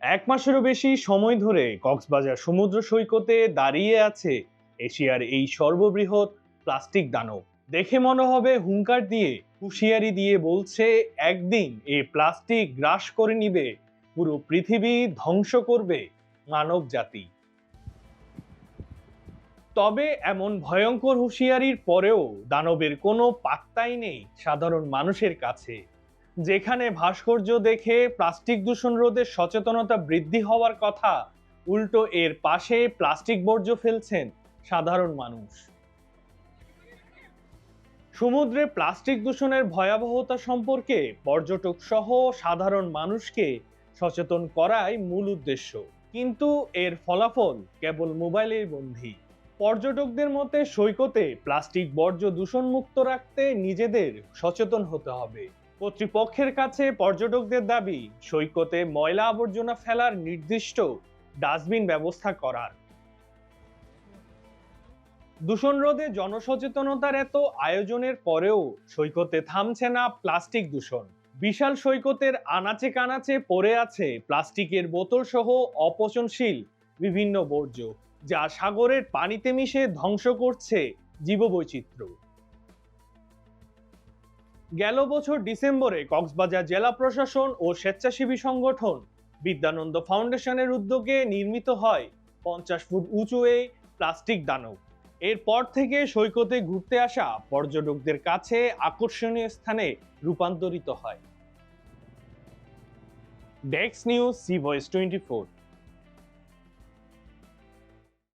এক মাসেরও বেশি সময় ধরে কক্সবাজার সমুদ্র সৈকতে দাঁড়িয়ে আছে এশিয়ার এই সর্ববৃহৎ প্লাস্টিক দানব। দেখে মনে হবে হুঙ্কার দিয়ে, হুঁশিয়ারি দিয়ে বলছে, একদিন এ প্লাস্টিক গ্রাস করে নিবে, পুরো পৃথিবী ধ্বংস করবে মানব জাতি। তবে এমন ভয়ঙ্কর হুঁশিয়ারির পরেও দানবের কোনো পাত্তাই নেই সাধারণ মানুষের কাছে। যেখানে ভাস্কর্য দেখে প্লাস্টিক দূষণ রোধে সচেতনতা বৃদ্ধি হওয়ার কথা উল্টো এর পাশে প্লাস্টিক বর্জ্য ফেলছেন সাধারণ মানুষ। সমুদ্রে প্লাস্টিক দূষণের ভয়াবহতা সম্পর্কে পর্যটক সহ সাধারণ মানুষকে সচেতন করাই মূল উদ্দেশ্য। কিন্তু এর ফলাফল কেবল মোবাইলের বন্ধি পর্যটকদের মতে সৈকতে প্লাস্টিক বর্জ্য দূষণমুক্ত রাখতে নিজেদের সচেতন হতে হবে। কর্তৃপক্ষের কাছে পর্যটকদের দাবি, সৈকতে ময়লা আবর্জনা ফেলার নির্দিষ্ট ডাস্টবিন ব্যবস্থা করার। দূষণ রোধে জনসচেতনতার এত আয়োজনের পরেও সৈকতে থামছে না প্লাস্টিক দূষণ। বিশাল সৈকতের আনাচে কানাচে পড়ে আছে প্লাস্টিকের বোতল সহ অপচনশীল বিভিন্ন বর্জ্য, যা সাগরের পানিতে মিশে ধ্বংস করছে জীববৈচিত্র্য। গেল বছর ডিসেম্বরে কক্সবাজার জেলা প্রশাসন ও স্বেচ্ছাসেবী সংগঠন বিদ্যানন্দ ফাউন্ডেশনের উদ্যোগে নির্মিত হয় পঞ্চাশ ফুট উঁচু এই প্লাস্টিক দানব। এরপর থেকে সৈকতে ঘুরতে আসা পর্যটকদের কাছে আকর্ষণীয় স্থানে রূপান্তরিত হয়। ডেক্স news, C voice twenty four.